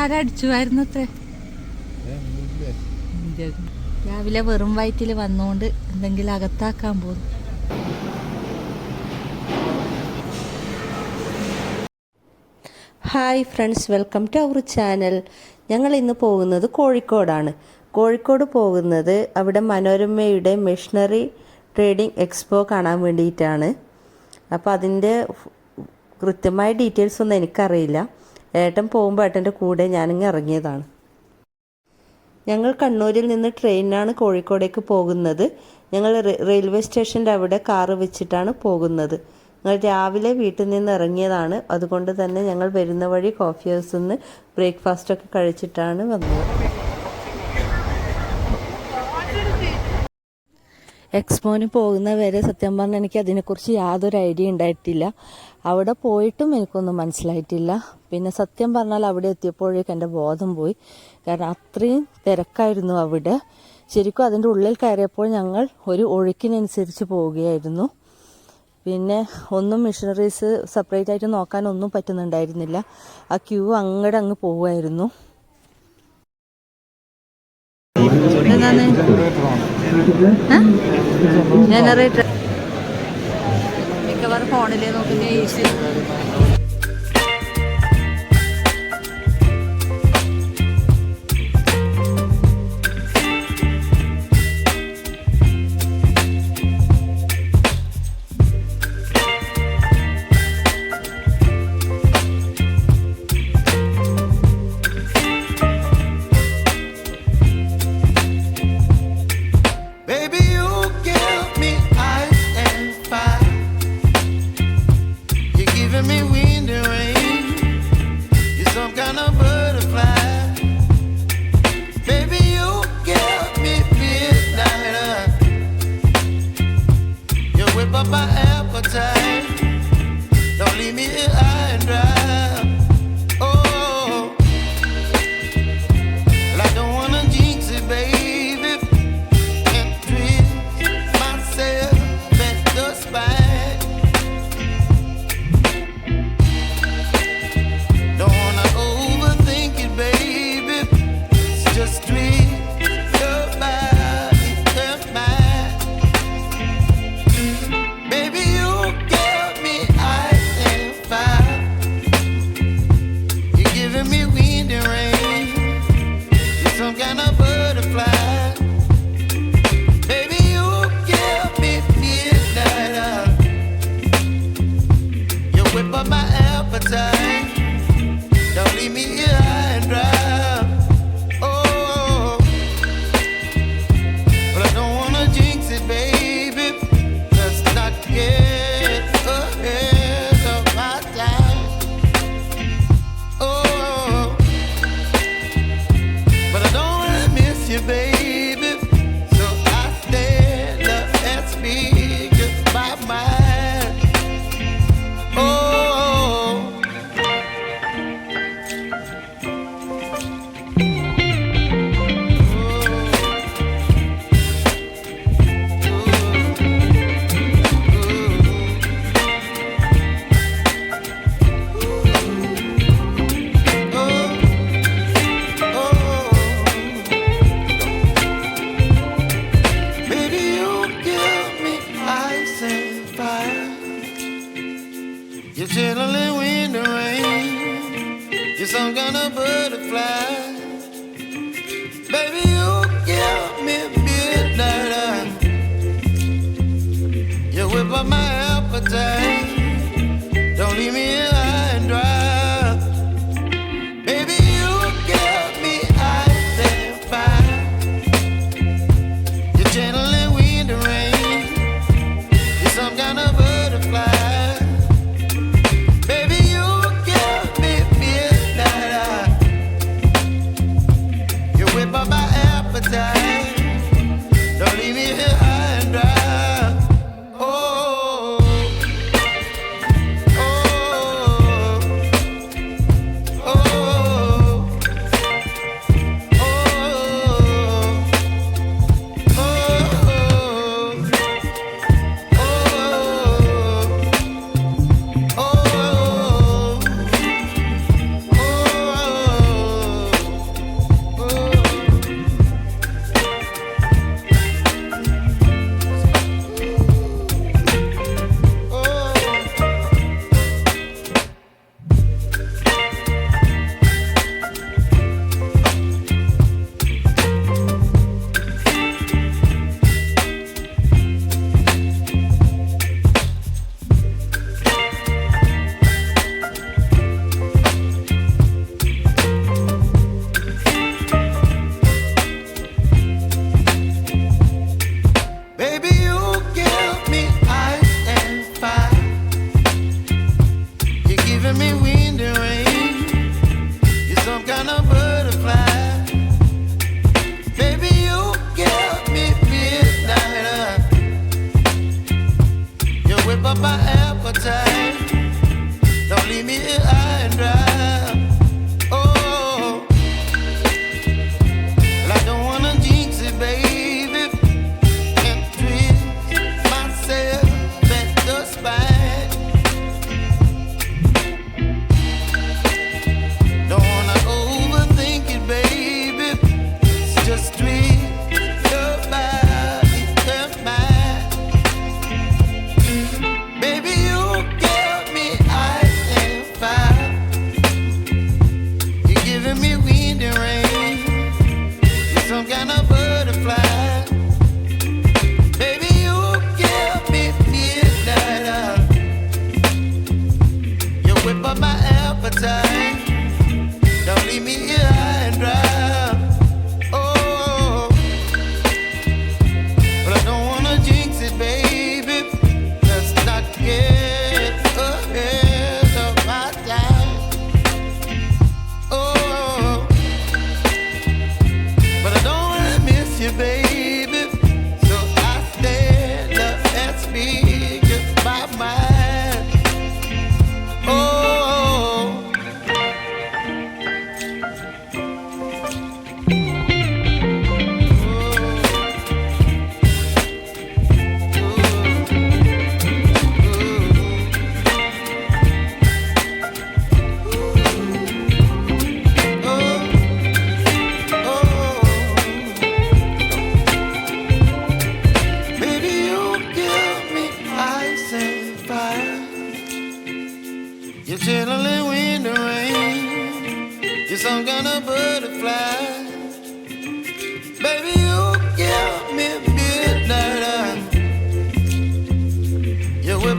ആരടിച്ചുവായിരുന്നു അത്രേ? രാവിലെ വെറും വയറ്റിൽ വന്നോണ്ട് എന്തെങ്കിലും അകത്താക്കാൻ പോകും hi friends welcome to our channel. ഞങ്ങൾ ഇന്ന് പോകുന്നത് കോഴിക്കോടാണ്. കോഴിക്കോട് പോകുന്നത് അവിടെ മനോരമയുടെ മെഷീനറി ട്രേഡിംഗ് എക്സ്പോ കാണാൻ വേണ്ടിയിട്ടാണ്. അപ്പോൾ അതിന്റെ കൃത്യമായ ഡീറ്റെയിൽസ് ഒന്നും എനിക്കറിയില്ല. ഏട്ടൻ പോകുമ്പോൾ ഏട്ടന്റെ കൂടെ ഞാനിങ്ങ് ഇറങ്ങിയതാണ്. ഞങ്ങൾ കണ്ണൂരിൽ നിന്ന് ട്രെയിനിനാണ് കോഴിക്കോടേക്ക് പോകുന്നത്. ഞങ്ങൾ റെയിൽവേ സ്റ്റേഷന്റെ അവിടെ കാറ് വെച്ചിട്ടാണ് പോകുന്നത്. ഞങ്ങൾ രാവിലെ വീട്ടിൽ നിന്ന് ഇറങ്ങിയതാണ്. അതുകൊണ്ട് തന്നെ ഞങ്ങൾ വരുന്ന വഴി കോഫി ഹൗസിൽ നിന്ന് ബ്രേക്ക്ഫാസ്റ്റ് ഒക്കെ കഴിച്ചിട്ടാണ് വന്നത്. എക്സ്പോന് പോകുന്നവരെ സത്യം പറഞ്ഞാൽ എനിക്ക് അതിനെക്കുറിച്ച് യാതൊരു ഐഡിയ ഉണ്ടായിട്ടില്ല. അവിടെ പോയിട്ടും എനിക്കൊന്നും മനസ്സിലായിട്ടില്ല. പിന്നെ സത്യം പറഞ്ഞാൽ അവിടെ എത്തിയപ്പോഴേക്കും എന്റെ ബോധം പോയി. കാരണം അത്രയും തിരക്കായിരുന്നു അവിടെ. ശരിക്കും അതിന്റെ ഉള്ളിൽ കയറിയപ്പോൾ ഞങ്ങൾ ഒരു ഒഴുക്കിനനുസരിച്ച് പോവുകയായിരുന്നു. പിന്നെ ഒന്നും മിഷനറീസ് സെപ്പറേറ്റ് ആയിട്ട് നോക്കാനൊന്നും പറ്റുന്നുണ്ടായിരുന്നില്ല. ആ ക്യൂ അങ്ങോട്ട് അങ്ങ് പോവുമായിരുന്നു. ജനറേറ്റർ മിക്കവാറും ഫോണിലേ നോക്കുന്ന easy never tell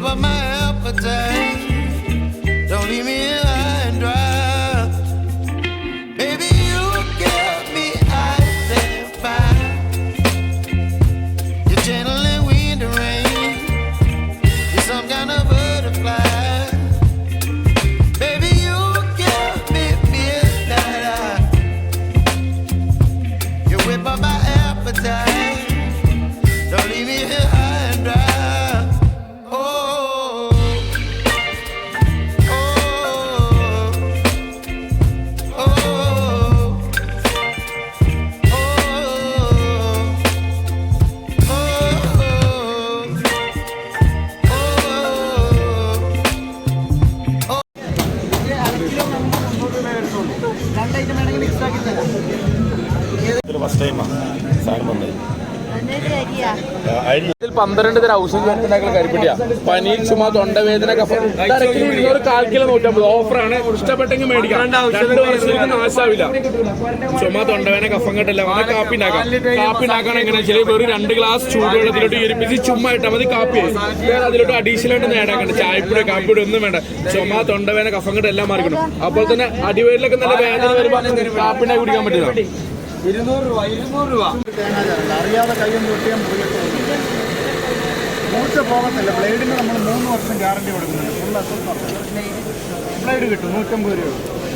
up my appetite. പന്ത്രണ്ട് തരം ഔഷധ മരുന്നുണ്ടാക്കുന്ന കരിപ്പിട്ടിയ പനി ചുമ തൊണ്ടവേദന ഇരുന്നൂറ് കാൽ കിലോ നൂറ്റമ്പത് ഓഫറാണ് ഇഷ്ടപ്പെട്ടെങ്കിൽ മേടിക്കാം രണ്ട് വർഷത്തേക്ക് നാശാവില്ല ചുമ തൊണ്ടവേദന കഫം കെട്ടില്ല വന്ന കാപ്പി ഉണ്ടാക്കാം കാപ്പി ഉണ്ടാക്കാൻ എങ്ങനെയാ വെച്ചാൽ വെറും രണ്ട് ഗ്ലാസ് ചൂടുവെള്ളത്തിലോട്ട് ഇരിപ്പിച്ച് ചുമ്മാ ഇട്ടാൽ മതി കാപ്പി. വേറെ അതിലോട്ട് അഡീഷണൽ ആയിട്ട് നേടാക്കണ്ട ചായപ്പൊടി കാപ്പിയുടെ ഒന്നും വേണ്ട ചുമ തൊണ്ടവേദന കഫം കെട്ട് എല്ലാം മാറിക്കണം അപ്പോൾ തന്നെ അടിവേരിലൊക്കെ നല്ല വേദന വരുമ്പോൾ കാപ്പി ഉണ്ടാക്കി കുടിക്കാൻ പറ്റുന്നതാണ് ഇരുന്നൂറ് രൂപ ഇരുന്നൂറ് രൂപ അറിയാതെ കയ്യും പോകത്തുള്ളൂ മൂർച്ച പോകത്തില്ല. ബ്ലേഡിന് നമ്മൾ മൂന്ന് വർഷം ഗ്യാരണ്ടി കൊടുക്കുന്നുണ്ട്. ഫുൾ അസൽ ബ്ലേഡ് കിട്ടും. നൂറ്റമ്പത് രൂപ.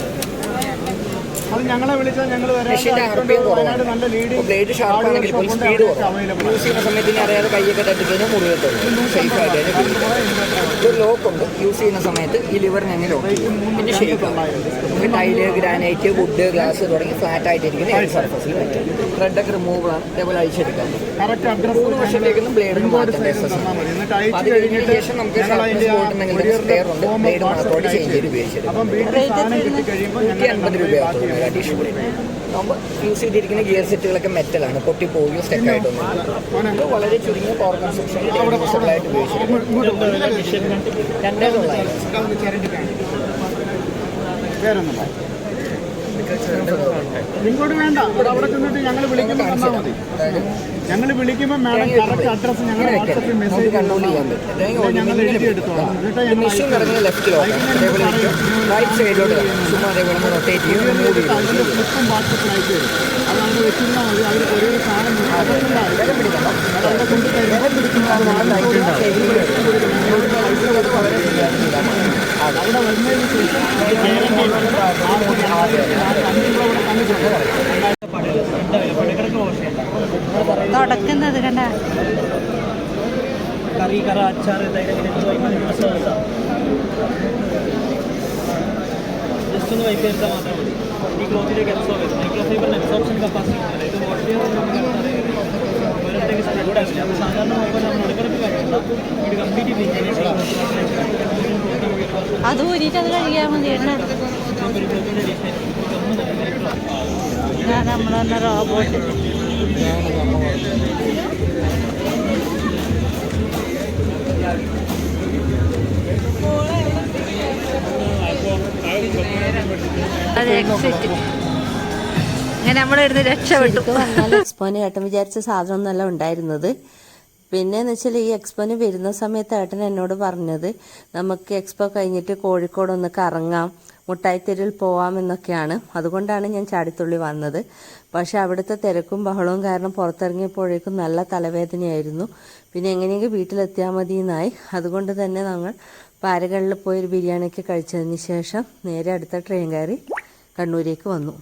ഞങ്ങളെ വിളിച്ചാൽ ഞങ്ങൾ വയനാട് നല്ല ലീഡിംഗ് ബ്ലേഡ് ഷാർപ്പാണെങ്കിൽ ഇപ്പോൾ സ്പീഡ് അവൈലബിൾ യൂസ് ചെയ്യുന്ന സമയത്ത് ഇനി അറിയാതെ കൈയൊക്കെ തട്ടിക്കഴിഞ്ഞാൽ മുറിയത്തുള്ളൂ സേഫ് ആയിട്ട് അതിനെ. ഒരു ലോക്കുണ്ട് യൂസ് ചെയ്യുന്ന സമയത്ത് ഈ ലിവറിന് തന്നെ ലോക്ക് പിന്നെ നമുക്ക് ടൈൽ ഗ്രാനൈറ്റ് വുഡ് ഗ്ലാസ് തുടങ്ങി ഫ്ലാറ്റ് ആയിട്ടിരിക്കുന്ന ഏത് സർഫസിൽ പറ്റും. ത്രെഡൊക്കെ റിമൂവബിൾ ആണ്. ഇതേപോലെ അഴിച്ചെടുക്കാം. മൂന്ന് വർഷത്തേക്കൊന്നും ബ്ലേഡ് മാറ്റേണ്ട എന്നിട്ട് അയച്ചു അത് കഴിഞ്ഞിട്ട് ശേഷം നമുക്ക് ഷാർപ്പ്നെസ് പോയിട്ടുണ്ടെങ്കിൽ സ്പെയർ ഉണ്ട്. ബ്ലേഡ് മാത്രമായിട്ട് ചേഞ്ച് ചെയ്ത് ഉപയോഗിച്ചെടുക്കും. നൂറ്റി അൻപത് രൂപയാകും അഡീഷണൽ നമ്മൾ യൂസ് ചെയ്തിരിക്കുന്ന ഗിയർ സെറ്റുകളൊക്കെ മെറ്റലാണ് പൊട്ടി പോവുകയോ സ്റ്റെക്ക് ആയിട്ടൊന്നും ഇത് വളരെ ചുരുങ്ങിയ പവർ കൺസപ്ഷൻ ആയിട്ട് ഉപയോഗിച്ചിട്ടുണ്ട് രണ്ടേ തൊള്ളായിരം ഇങ്ങോട്ട് വേണ്ട. ഇവിടെ അവിടെ ചെന്നിട്ട് ഞങ്ങൾ വിളിക്കുമ്പോൾ തന്നാൽ മതി. ഞങ്ങൾ വിളിക്കുമ്പോൾ മാഡം കറക്റ്റ് അഡ്രസ്സ് ഞങ്ങൾ വാട്സപ്പിൽ മെസ്സേജ് കണ്ടോ ഞങ്ങൾ എഴുതി എടുത്തോളാം. അതിന്റെ ഫ്ലിപ്പും വാട്സപ്പിൽ അയച്ചു തരും. അത് അവിടെ വെച്ചിരുന്നാൽ മതി. അവർ ഒരേ സാധനം അവിടെ കൊണ്ട് അവിടെ വരുന്നതിന് ശേഷം തുടക്കുന്നത് കണ്ട. കറി കറ അച്ചാർ ജസ്റ്റ് ഒന്ന് വൈപ്പ് ചെയ്താൽ മാത്രം മതി. ഈ ക്ലോത്തിലേക്ക് എക്സോ വരും മൈക്രോ ഫൈബറിന് എക്സോപ്ഷൻ കപ്പാസിറ്റി ഇത് വാഷ് ചെയ്ത് ആവില്ല അപ്പോൾ സാധാരണ നോക്കുമ്പോൾ നമ്മൾ ഇടക്കിടക്ക് കഴിയില്ല ഇത് കംപ്ലീറ്റ് അതും ഊരിയിട്ട് അത് കഴിയാൻ മതി നമ്മൾ തന്നെ റോബോട്ട് അത് എക്സിറ്റ് അങ്ങനെ നമ്മളിരുന്ന് രക്ഷപ്പെട്ടു എക്സ്പോന് ഏട്ടൻ വിചാരിച്ച സാധനമൊന്നുമല്ല ഉണ്ടായിരുന്നത്. പിന്നെന്ന് വെച്ചാൽ ഈ എക്സ്പോന് വരുന്ന സമയത്ത് ഏട്ടൻ എന്നോട് പറഞ്ഞത് നമുക്ക് എക്സ്പോ കഴിഞ്ഞിട്ട് കോഴിക്കോട് ഒന്ന് കറങ്ങാം മുട്ടായിത്തെരുവിൽ പോവാം എന്നൊക്കെയാണ്. അതുകൊണ്ടാണ് ഞാൻ ചാടിത്തുള്ളി വന്നത്. പക്ഷെ അവിടുത്തെ തിരക്കും ബഹളവും കാരണം പുറത്തിറങ്ങിയപ്പോഴേക്കും നല്ല തലവേദനയായിരുന്നു. പിന്നെ എങ്ങനെയെങ്കിലും വീട്ടിലെത്തിയാൽ മതി എന്നായി അതുകൊണ്ട് തന്നെ ഞങ്ങൾ പാരകളിൽ പോയി ഒരു ബിരിയാണിയൊക്കെ കഴിച്ചതിന് ശേഷം നേരെ അടുത്ത ട്രെയിൻ കയറി കണ്ണൂരേക്ക് വന്നു.